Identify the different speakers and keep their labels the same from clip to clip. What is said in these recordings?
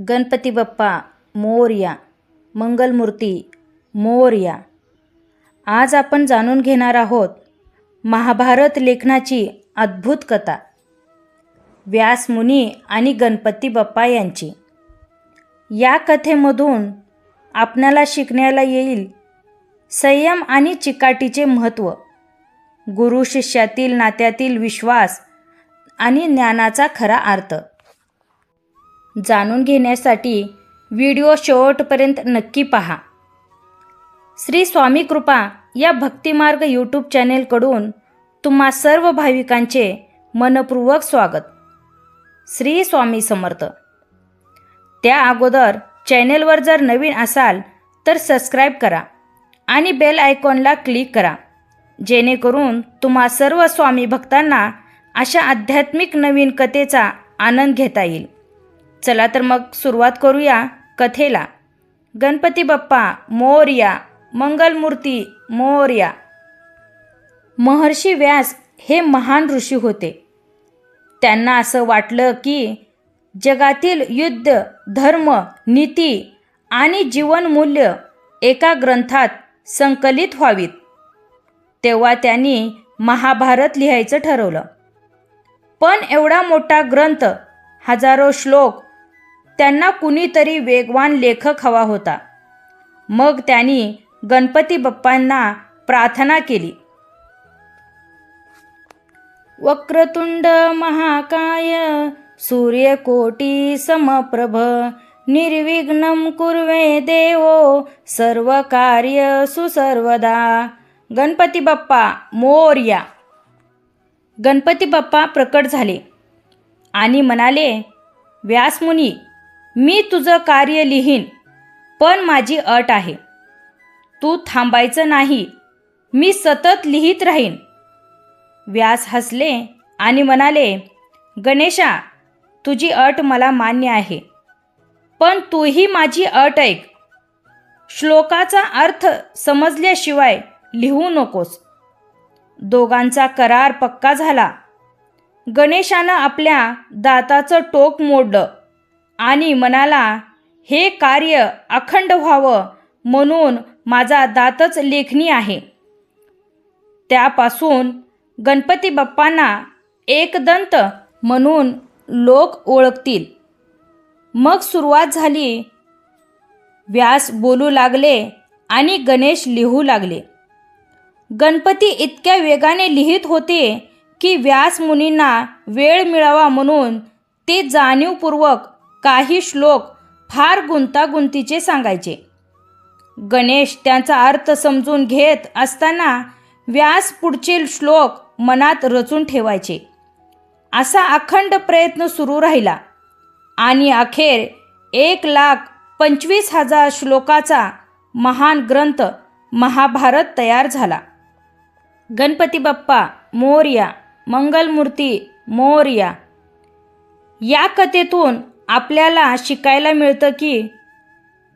Speaker 1: गणपती बाप्पा मोरया मंगलमूर्ती मोरया. आज आपण जाणून घेणार आहोत महाभारत लेखनाची अद्भुत कथा. व्यासमुनी आणि गणपती बाप्पा यांची. या कथेमधून आपणाला शिकण्याला येईल संयम आणि चिकाटीचे महत्त्व गुरु शिष्यातील नात्यातील विश्वास आणि ज्ञानाचा खरा अर्थ. जाणून घेण्यासाठी व्हिडिओ शेवटपर्यंत नक्की पहा. श्री स्वामी कृपा या भक्तिमार्ग यूट्यूब चॅनेलकडून तुम्हा सर्व भाविकांचे मनपूर्वक स्वागत. श्री स्वामी समर्थ. त्या अगोदर चॅनेलवर जर नवीन असाल तर सबस्क्राईब करा आणि बेल आयकॉनला क्लिक करा. जेणेकरून तुम्हा सर्व स्वामी भक्तांना अशा आध्यात्मिक नवीन कथेचा आनंद घेता येईल. चला तर मग सुरुवात करूया कथेला. गणपती बाप्पा मोर्या मंगलमूर्ती मोर्या. महर्षी व्यास हे महान ऋषी होते. त्यांना असं वाटलं की जगातील युद्ध धर्म नीती आणि जीवनमूल्य एका ग्रंथात संकलित व्हावीत. तेव्हा त्यांनी महाभारत लिहायचं ठरवलं. पण एवढा मोठा ग्रंथ हजारो श्लोक त्यांना कुणीतरी वेगवान लेखक हवा होता. मग त्यांनी गणपती बाप्पांना प्रार्थना केली. वक्रतुंड महाकाय सूर्यकोटी समप्रभ निर्विघ्न कुर्वे देवो सर्व कार्य सुसर्वदा. गणपती बाप्पा मोर्या गणपती बाप्पा प्रकट झाले आणि म्हणाले व्यासमुनी मी तुझं कार्य लिहीन पण माझी अट आहे. तू थांबायचं नाही मी सतत लिहित राहीन. व्यास हसले आणि म्हणाले गणेशा तुझी अट मला मान्य आहे पण तूही माझी अट ऐक. श्लोकाचा अर्थ समजल्याशिवाय लिहू नकोस. दोघांचा करार पक्का झाला. गणेशानं आपल्या दाताचं टोक मोडलं. आणि म्हणाला हे कार्य अखंड व्हावं म्हणून माझा दातच लेखणी आहे. त्यापासून गणपती बाप्पांना एकदंत म्हणून लोक ओळखतील. मग सुरुवात झाली. व्यास बोलू लागले आणि गणेश लिहू लागले. गणपती इतक्या वेगाने लिहित होते की व्यास मुनींना वेळ मिळावा म्हणून ते जाणीवपूर्वक काही श्लोक फार गुंतागुंतीचे सांगायचे. गणेश त्यांचा अर्थ समजून घेत असताना व्यास पुढचे श्लोक मनात रचून ठेवायचे. असा अखंड प्रयत्न सुरू राहिला. आणि अखेर एक लाख पंचवीस हजार श्लोकाचा महान ग्रंथ महाभारत तयार झाला. गणपती बाप्पा मोर्या मंगलमूर्ती मोर्या. या कथेतून आपल्याला शिकायला मिळतं की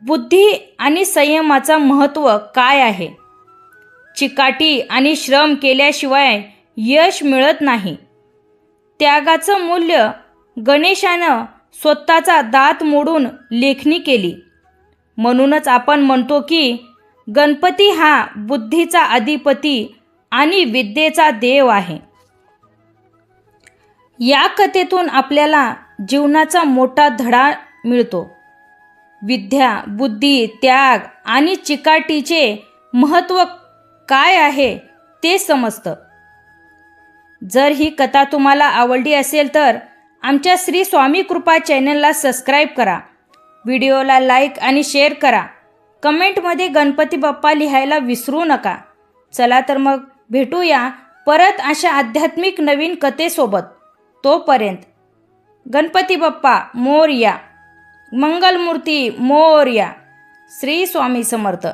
Speaker 1: बुद्धी आणि संयमाचा महत्त्व काय आहे? चिकाटी आणि श्रम केल्याशिवाय यश मिळत नाही. त्यागाचं मूल्य गणेशानं स्वतःचा दात मोडून लेखणी केली. म्हणूनच आपण म्हणतो की गणपती हा बुद्धीचा अधिपती आणि विद्येचा देव आहे. या कथेतून आपल्याला जीवनाचा मोठा धडा मिळतो. विद्या बुद्धी त्याग आणि चिकाटीचे महत्त्व काय आहे ते समजतं. जर ही कथा तुम्हाला आवडली असेल तर आमच्या श्री स्वामी कृपा चॅनलला सबस्क्राईब करा. व्हिडिओला लाईक आणि शेअर करा. कमेंटमध्ये गणपती बाप्पा लिहायला विसरू नका. चला तर मग भेटूया परत अशा आध्यात्मिक नवीन कथेसोबत. तोपर्यंत गणपती बाप्पा मोर्या. मंगलमूर्ती मोरया. श्री स्वामी समर्थ.